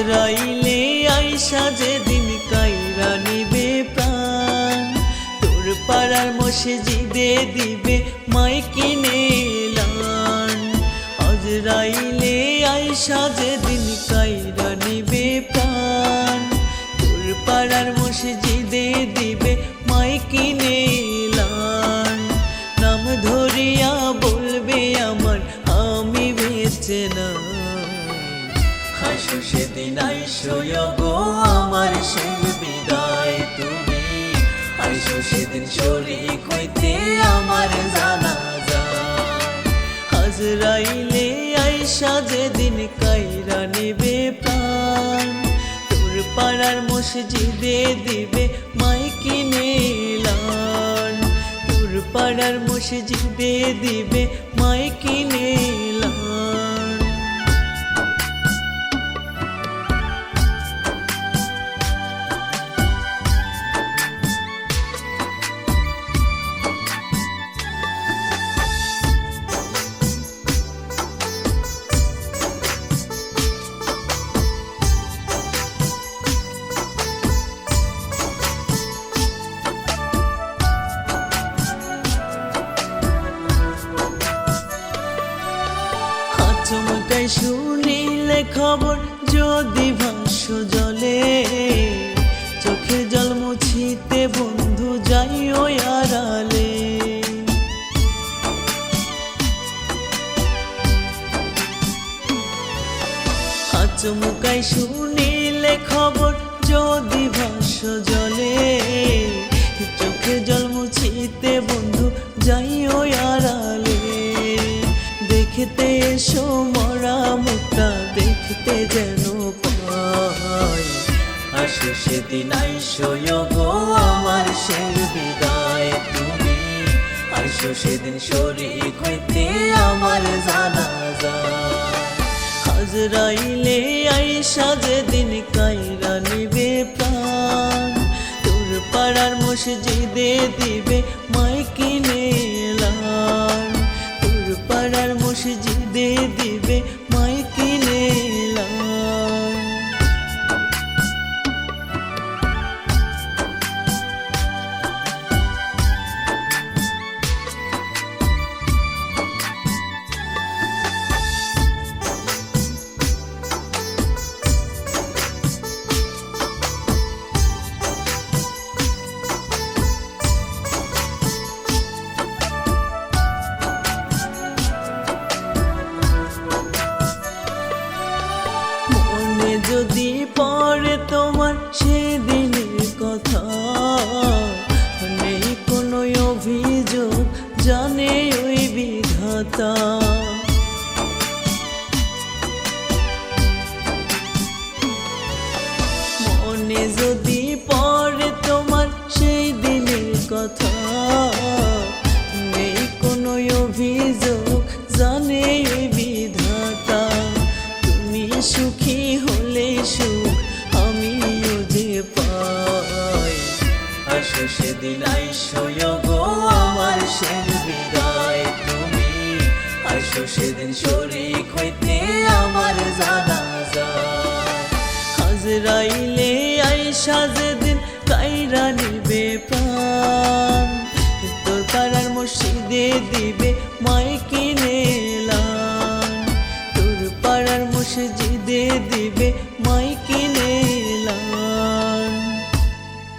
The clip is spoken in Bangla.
আজরাইলে আইসা যেদিন কাইরা নিবে প্রাণ, তোর পাড়ার মসজিদে দিবে মাই কিনে লান আজরাইলে আইসা যেদিন কাইরা নিবে প্রাণ, তোর পাড়ার মসজিদে হাসো সেদিন আইসো গো আমার সেই বিদায় তুমি। আইসো সেদিন শরীর হইতে আমার জানা হাজরাইলে আইসা যেদিন কাইরা নেবে প্রাণ, তোর পাড়ার মসজিদে দিবে মাইকিনে লান তোর পাড়ার মসজিদে দিবে মাইকিনে লান শুনিলে খবর যদি ভাষ্য জলে চোখের জল মুছিতে বন্ধু যাইও আড়ালে। আচমকাই শুনিলে খবর যদি ভাষ্য জলে, চোখে জল মুছিতে বন্ধু যাই যাইও আড়ালে। দেখতে এসো আসো সেদিন আইসো গো, আমার শের বিদায় তুমি। আসো সেদিন শরীর হইতে আমার জানা যায় হাজরাইলে আইসা যেদিন কাইরা নিবে প্রাণ। তোর পাড়ার মসজিদে দিবে মাইকিনে লান তোর পাড়ার মসজিদে দিবে যদি পড়ে তোমার সেদিনের কথা, নেই কোনো অভিযোগ, জানে ওই বিধাতা। মনে যদি পড়ে তোমার সেই দিনের কথা সুখী হলে সুখ আমিও যে পাই। আসো সেদিন আইসো গো আমার শের বিদায়। তুমি আসো সেদিন শরীর হইতে আমার জানা যায়। হাজরাইলে আইসা যেদিন কাইরা নিবে প্রাণ। তোর পাড়ার মসজিদে দিবে মাইক